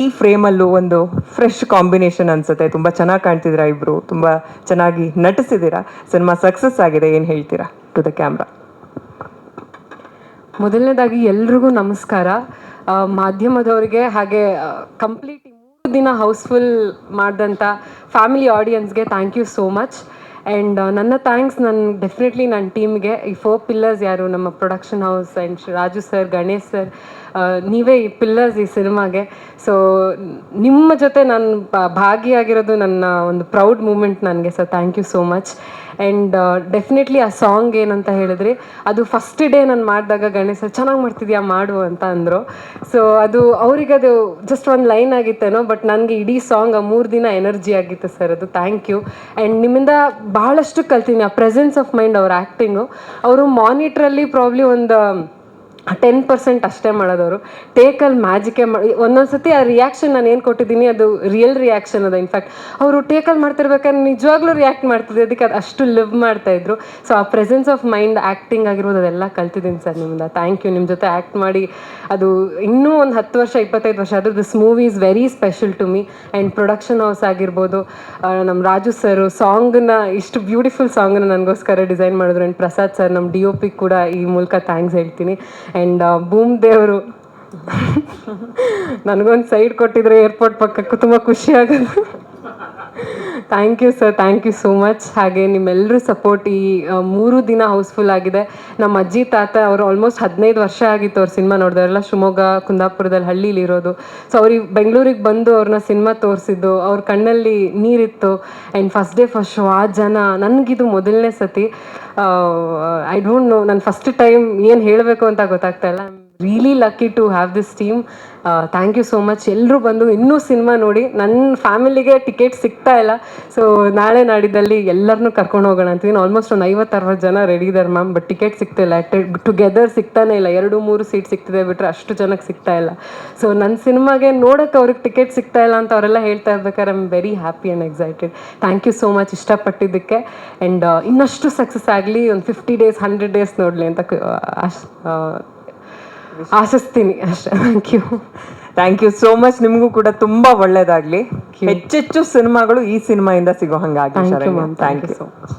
ಈ ಫ್ರೇಮಲ್ಲೂ ಒಂದು fresh combination ಅನ್ಸುತ್ತೆ. ತುಂಬ ಚೆನ್ನಾಗಿ ಕಾಣ್ತಿದ್ದೀರಾ ಇಬ್ರು? ತುಂಬ ಚೆನ್ನಾಗಿ ನಟಿಸಿದ್ದೀರಾ? ಸಿನಿಮಾ ಸಕ್ಸಸ್ ಆಗಿದೆ ಏನು ಹೇಳ್ತೀರಾ ಟು ದ ಕ್ಯಾಮ್ರಾ? ಮೊದಲನೇದಾಗಿ ಎಲ್ರಿಗೂ ನಮಸ್ಕಾರ. ಆ, ಮಾಧ್ಯಮದವರಿಗೆ ಹಾಗೆ ಕಂಪ್ಲೀಟ್ ಮೂರು ದಿನ ಹೌಸ್ಫುಲ್ ಮಾಡಿದಂಥ family ಆಡಿಯನ್ಸ್ಗೆ thank you so much and ನನ್ನ ಥ್ಯಾಂಕ್ಸ್ ನನ್ನ ಡೆಫಿನೆಟ್ಲಿ ನನ್ನ ಟೀಮ್ಗೆ ಈ ಫೋರ್ ಪಿಲ್ಲರ್ಸ್ ಯಾರು? ನಮ್ಮ production house and Raju sir Ganesh sir ನೀವೇ ಈ ಪಿಲ್ಲರ್ಸ್ ಈ ಸಿನಿಮಾಗೆ. ಸೊ ನಿಮ್ಮ ಜೊತೆ ನಾನು ಭಾಗಿಯಾಗಿರೋದು ನನ್ನ ಒಂದು ಪ್ರೌಡ್ ಮೂಮೆಂಟ್ ನನಗೆ. Sir thank you so much and definitely ಆ ಸಾಂಗ್ ಏನಂತ ಹೇಳಿದ್ರಿ, ಅದು ಫಸ್ಟ್ ಡೇ ನಾನು ಮಾಡಿದಾಗ ಗಣೇಶ ಚೆನ್ನಾಗಿ ಮಾಡ್ತಿದ್ಯಾ? ಮಾಡು ಅಂತ ಅಂದರು. ಸೊ ಅದು ಅವ್ರಿಗೆ ಅದು ಜಸ್ಟ್ ಒಂದು ಲೈನ್ ಆಗಿತ್ತೇನೋ ಬಟ್ ನನಗೆ ಇಡೀ ಸಾಂಗ್ ಆ ಮೂರು ದಿನ ಎನರ್ಜಿ ಆಗಿತ್ತು ಸರ್ ಅದು. ಥ್ಯಾಂಕ್ ಯು ಆ್ಯಂಡ್ ನಿಮ್ಮಿಂದ ಬಹಳಷ್ಟು ಕಲ್ತೀನಿ ಆ ಪ್ರೆಸೆನ್ಸ್ ಆಫ್ ಮೈಂಡ್ ಅವ್ರ ಆ್ಯಕ್ಟಿಂಗು ಅವರು ಮಾನಿಟ್ರಲ್ಲಿ ಪ್ರಾಬ್ಲಿ ಒಂದು ಟೆನ್ ಪರ್ಸೆಂಟ್ ಅಷ್ಟೇ ಮಾಡೋದವರು. ಟೇಕಲ್ಲಿ ಮ್ಯಾಜಿಕೇ ಮಾಡಿ ಒಂದೊಂದು ಸತಿ ಆ ರಿಯಾಕ್ಷನ್ ನಾನು ಏನು ಕೊಟ್ಟಿದ್ದೀನಿ, ಅದು ರಿಯಲ್ ರಿಯಾಕ್ಷನ್ ಅದ. ಇನ್ಫ್ಯಾಕ್ಟ್ ಅವರು ಟೇಕಲ್ಲಿ ಮಾಡ್ತಿರ್ಬೇಕಾದ್ರೆ ನಿಜವಾಗ್ಲೂ ರಿಯಾಕ್ಟ್ ಮಾಡ್ತಿದ್ದೆ ಅದಕ್ಕೆ ಅದು ಅಷ್ಟು ಲಿವ್ ಮಾಡ್ತಾ ಇದ್ರು. ಸೊ ಆ ಪ್ರೆಸೆನ್ಸ್ ಆಫ್ ಮೈಂಡ್ ಆ್ಯಕ್ಟಿಂಗ್ ಆಗಿರೋದು ಅದೆಲ್ಲ ಕಲ್ತಿದ್ದೀನಿ ಸರ್ ನಿಮ್ಮಿಂದ. ಥ್ಯಾಂಕ್ ಯು ನಿಮ್ಮ ಜೊತೆ ಆ್ಯಕ್ಟ್ ಮಾಡಿ, ಅದು ಇನ್ನೂ ಒಂದು ಹತ್ತು ವರ್ಷ, ಇಪ್ಪತ್ತೈದು ವರ್ಷ ಆದರೂ this movie is very special to me and production house ಆಗಿರ್ಬೋದು ನಮ್ಮ ರಾಜು ಸರು ಸಾಂಗನ್ನ ಇಷ್ಟು ಬ್ಯೂಟಿಫುಲ್ ಸಾಂಗನ್ನ ನನಗೋಸ್ಕರ ಡಿಸೈನ್ ಮಾಡಿದ್ರು. ಆ್ಯಂಡ್ ಪ್ರಸಾದ್ ಸರ್ ನಮ್ಮ ಡಿ ಒ ಪಿ ಕೂಡ ಈ ಮೂಲಕ ಥ್ಯಾಂಕ್ಸ್ ಹೇಳ್ತೀನಿ. ಆ್ಯಂಡ್ ಭೂಮ್ ದೇವರು ನನಗೊಂದು ಸೈಡ್ ಕೊಟ್ಟಿದ್ರೆ ಏರ್ಪೋರ್ಟ್ ಪಕ್ಕಕ್ಕೂ ತುಂಬ ಖುಷಿ thank you sir thank you so much ಹಾಗೆ ನಿಮ್ಮೆಲ್ಲರೂ ಸಪೋರ್ಟ್ ಈ ಮೂರು ದಿನ ಹೌಸ್ಫುಲ್ ಆಗಿದೆ. ನಮ್ಮ ಅಜ್ಜಿ, ತಾತ ಅವರು ಆಲ್ಮೋಸ್ಟ್ ಹದಿನೈದು ವರ್ಷ ಆಗಿತ್ತು ಅವ್ರ ಸಿನಿಮಾ ನೋಡಿದವರೆಲ್ಲ. ಶಿವಮೊಗ್ಗ, ಕುಂದಾಪುರದಲ್ಲಿ ಹಳ್ಳಿಲಿ ಇರೋದು. ಸೊ ಅವ್ರಿಗೆ ಬೆಂಗಳೂರಿಗೆ ಬಂದು ಅವ್ರನ್ನ ಸಿನಿಮಾ ತೋರಿಸಿದ್ದು. ಅವ್ರ ಕಣ್ಣಲ್ಲಿ ನೀರಿತ್ತು. And first day first show ಆ ಜನ, ನನಗಿದು ಮೊದಲನೇ ಸತಿ. ಐ ಡೋಂಟ್ ನೋ ನಾನು ಫಸ್ಟ್ ಟೈಮ್ ಏನು ಹೇಳಬೇಕು ಅಂತ ಗೊತ್ತಾಗ್ತಾ ಇಲ್ಲ. Really lucky to have this team thank you so much ಎಲ್ಲರೂ ಬಂದು ಇನ್ನೂ ಸಿನಿಮಾ ನೋಡಿ. ನನ್ನ ಫ್ಯಾಮಿಲಿಗೆ ಟಿಕೆಟ್ ಸಿಗ್ತಾ ಇಲ್ಲ. ಸೊ ನಾಳೆ ನಾಡಿದ್ದಲ್ಲಿ ಎಲ್ಲರನ್ನೂ ಕರ್ಕೊಂಡು ಹೋಗೋಣ ಅಂತೀನಿ ಆಲ್ಮೋಸ್ಟ್ ಒಂದು ಐವತ್ತು ಅರವತ್ತು ಜನ ರೆಡಿ ಇದ್ದಾರೆ ಮ್ಯಾಮ್ ಬಟ್ ಟಿಕೆಟ್ ಸಿಗ್ತಾ ಇಲ್ಲ. ಟುಗೆದರ್ ಸಿಗ್ತಾನೆ ಇಲ್ಲ. ಎರಡು, ಮೂರು ಸೀಟ್ ಸಿಗ್ತಿದೆ ಬಿಟ್ಟರೆ ಅಷ್ಟು ಜನಕ್ಕೆ ಸಿಗ್ತಾ ಇಲ್ಲ. ಸೊ ನನ್ನ ಸಿನಿಮಾಗೆ ನೋಡೋಕೆ ಅವ್ರಿಗೆ ಟಿಕೆಟ್ ಸಿಗ್ತಾ ಇಲ್ಲ ಅಂತ ಅವರೆಲ್ಲ ಹೇಳ್ತಾ ಇರ್ಬೇಕಾದ್ರೆ I am very happy and excited thank you so much ಇಷ್ಟಪಟ್ಟಿದ್ದಕ್ಕೆ and ಇನ್ನಷ್ಟು ಸಕ್ಸಸ್ ಆಗಲಿ. ಒಂದು ಫಿಫ್ಟಿ ಡೇಸ್ ಹಂಡ್ರೆಡ್ ಡೇಸ್ ನೋಡಲಿ ಅಂತ ಆಶಿಸ್ತೀನಿ. ಅಷ್ಟೇ. Thank you thank you so much ನಿಮಗೂ ಕೂಡ ತುಂಬಾ ಒಳ್ಳೇದಾಗ್ಲಿ. ಹೆಚ್ಚೆಚ್ಚು ಸಿನಿಮಾಗಳು ಈ ಸಿನಿಮಾಯಿಂದ ಸಿಗೋ ಹಂಗಾಗಿ ಥ್ಯಾಂಕ್ ಯು ಸೊ ಮಚ್